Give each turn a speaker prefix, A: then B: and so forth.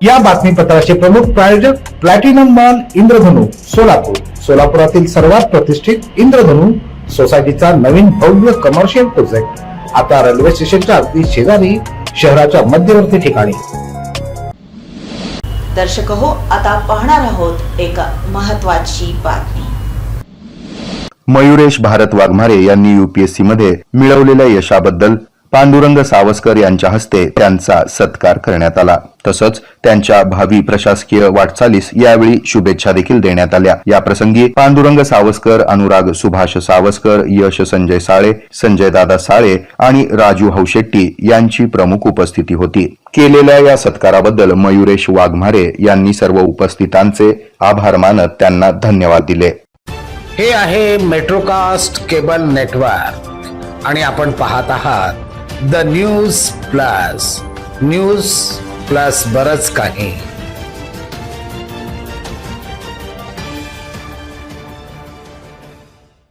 A: या बातमीपत्राचे प्रमुख प्रायोजक प्लॅटिनम मॉल इंद्रधनु सोलापूर. सोलापुरातील सर्वात प्रतिष्ठित इंद्रधनु सोसायटीचा नवीन भव्य कमर्शियल प्रोजेक्ट आता रेल्वे स्टेशनच्या अगदी शेजारी शहराच्या मध्यवर्ती ठिकाणी.
B: दर्शक हो आता पाहणार आहोत एक महत्वाची बातमी.
C: मयुरेश भारत वाघमारे यांनी युपीएससी मध्ये मिळवलेल्या यशाबद्दल पांडुरंग सावस्कर यांच्या हस्ते त्यांचा सत्कार करण्यात आला. तसंच त्यांच्या भावी प्रशासकीय वाटचालीस यावेळी शुभेच्छा देखील देण्यात आल्या. या प्रसंगी पांडुरंग सावस्कर अनुराग सुभाष सावस्कर यश संजय साळे संजय दादा साळे आणि राजू हौशेट्टी यांची प्रमुख उपस्थिती होती. केलेल्या या सत्काराबद्दल मयुरेश वाघमारे यांनी सर्व उपस्थितांचे आभार मानत त्यांना धन्यवाद दिले.
D: हे आहे मेट्रोकास्ट केबल नेटवर्क आणि आपण पाहत आहात the news plus news plus बरंच काही.